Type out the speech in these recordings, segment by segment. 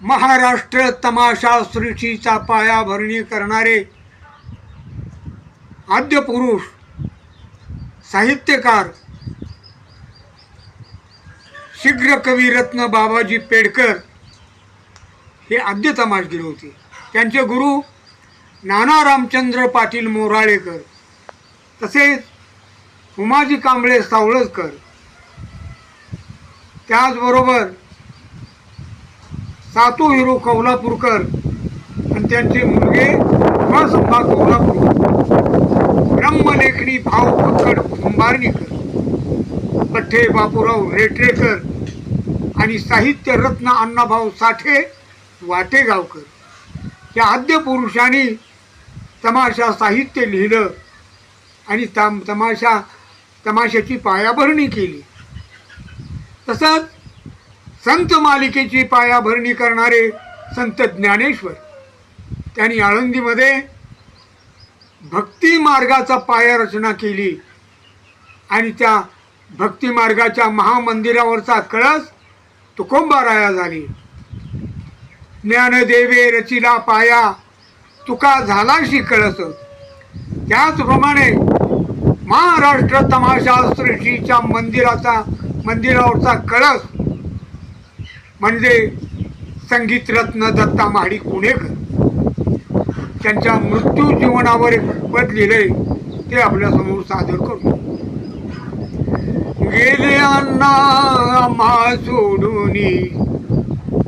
महाराष्ट्र तमाशा सृष्टीचा पायाभरणी करणारे आद्य पुरुष साहित्यकार शीघ्र कविरत्न बाबाजी पेडकर हे आद्य तमाशगिरी होते. त्यांचे गुरु नाना रामचंद्र पाटील मोराळेकर तसेच उमाजी कांबळे सावळजकर त्याचबरोबर सातू हिरो कौलापूरकर आणि त्यांचे मुलगे संभा कौलापूरकर ब्रह्मलेखनी भाव पक्कड कुंभारणीकर पठ्ठे बापूराव रेटरेकर आणि साहित्य रत्न अण्णाभाऊ साठे वाटेगावकर. या आद्य पुरुषांनी तमाशा साहित्य लिहिलं आणि तम तमाशा तमाशाची पायाभरणी केली. तसंच संत मालिकेची पायाभरणी करणारे संत ज्ञानेश्वर. त्यांनी आळंदीमध्ये भक्ती मार्गाचा पाया रचना केली. आणि त्या भक्ती मार्गाच्या महामंदिरावरचा कळस तुकोंबाराया झाली. ज्ञानदेवे रचिला पाया तुका झालाशी कळस. त्याचप्रमाणे महाराष्ट्र तमाशा सृष्टीच्या मंदिराचा मंदिरावरचा कळस म्हणजे संगीतरत्न दत्ता महाडी पुणेकर त्यांच्या मृत्यू जीवनावर एक पद लिहिलंय ते आपल्यासमोर सादर करतो गेले अण्णा आम्हा सोडून.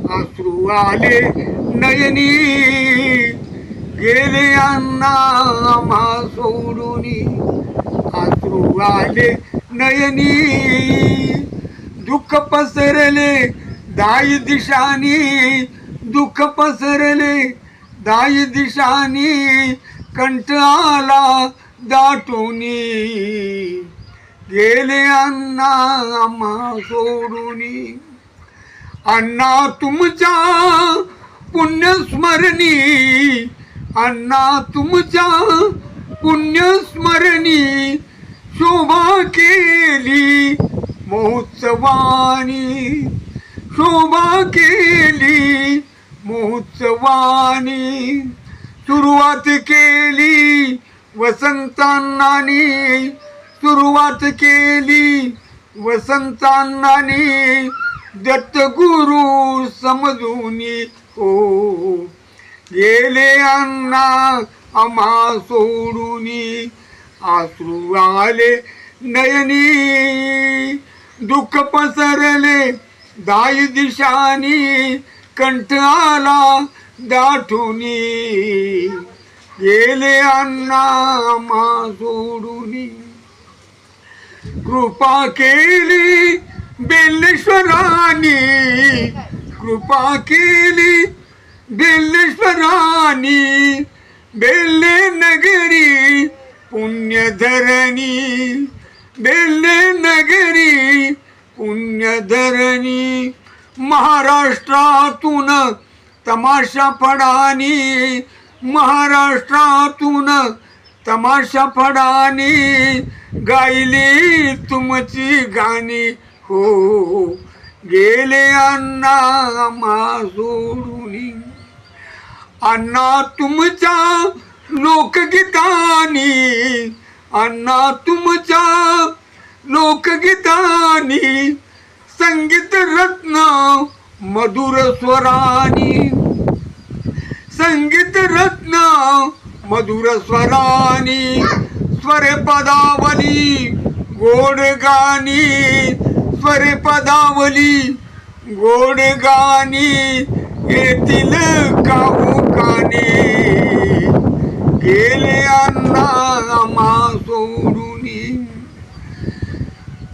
अश्रू आले नयनी. गेले अण्णा आम्हा सोडून. अश्रू आले नयनी. दुःख पसरले दाई दिशानी दुःख पसरले. दाई दिशानी कंठ आला दाटूनी. गेले अण्णा आम्हा सोडूनी. अण्णा तुमच्या पुण्यस्मरणी. अण्णा तुमच्या पुण्यस्मरणी. शोभा केली महोत्सवानी. शोभा केली महोत्सवानी सुरुवात केली वसंतांनानी सुरुवात केली वसंतांनानी दत्तगुरु समजूनी हो गेले अण्णा आम्हा सोडूनी आश्रू आले नयनी दुःख पसरले दाई दिशानी कंठ आला दाठूनी. गेले अण्णा मा सोडूनी कृपा केली बेलेश्वरानी कृपा केली बेलेश्वरानी बेल्ले नगरी पुण्यधरणी. बेल्ले नगरी पुण्यधरणी महाराष्ट्रातून तमाशा फडानी महाराष्ट्रातून तमाशा फडानी गायली तुमची गाणी. हो गेले अण्णा मा सोडून अण्णा तुमच्या लोकगीतानी अण्णा तुमच्या लोकगीतानी संगीत रत्न मधुर स्वरानी संगीत रत्न मधुर स्वरानी स्वर पदावली गोड गाणी. स्वर पदावली गोड गाणी. येतील काहू कानी. गेले अण्णा आम्हा सोडूनी.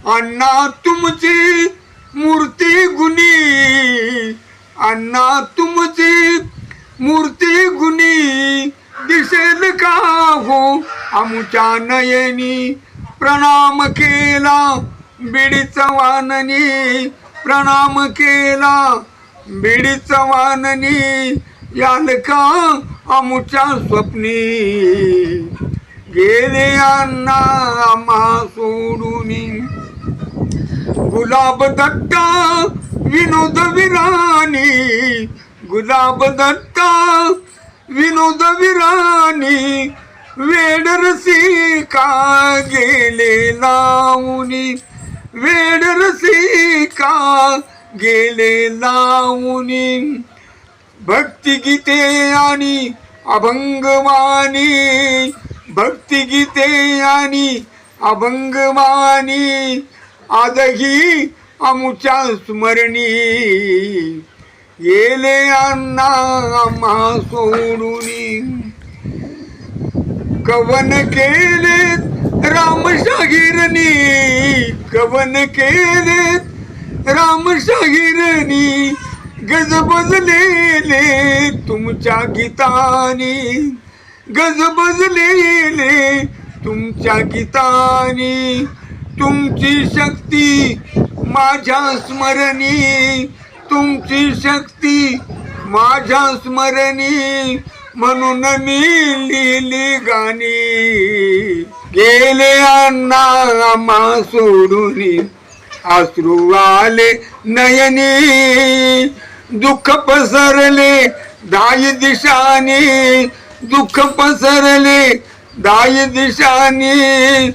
अण्णा तुमची मूर्ती गुणी. अण्णा तुमची मूर्ती गुणी. दिसेल का हो आमच्या नयनी? प्रणाम केला बिडी चव्हाणनी. प्रणाम केला बिडी चव्हाणनी. याल का आमच्या स्वप्नी? गेले अण्णा आम्हा सोडूनी. गुलाब दत्ता विनोद विराणी. गुलाब दत्ता विनोद विराणी. वेडरसी का गेले लावणी. वेडरसी का गेले लावणी. भक्तिगीते आणि अभंगवाणी भक्तिगीते आणि अभंगवाणी आजही आमुच्या स्मरणी गेले अण्णा आम्हा सोडून. कवन केले रामशागिरनी कवन केले राम गजबजलेले तुमच्या गीतानी. गजबजलेले तुमच्या गीतानी. तुमची शक्ती माझ्या स्मरणी. तुमची शक्ती माझ्या स्मरणी. म्हणून मी लिहिली गाणी. गेले अण्णा आम्हा सोडून. आश्रू आले नयनी. दुःख पसरले दाई दिशानी. दुःख पसरले दाई दिशानी.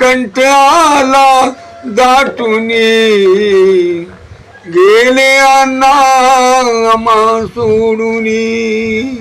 कंठ आला दाटूनी गेले अण्णा सोडून सोडूनी.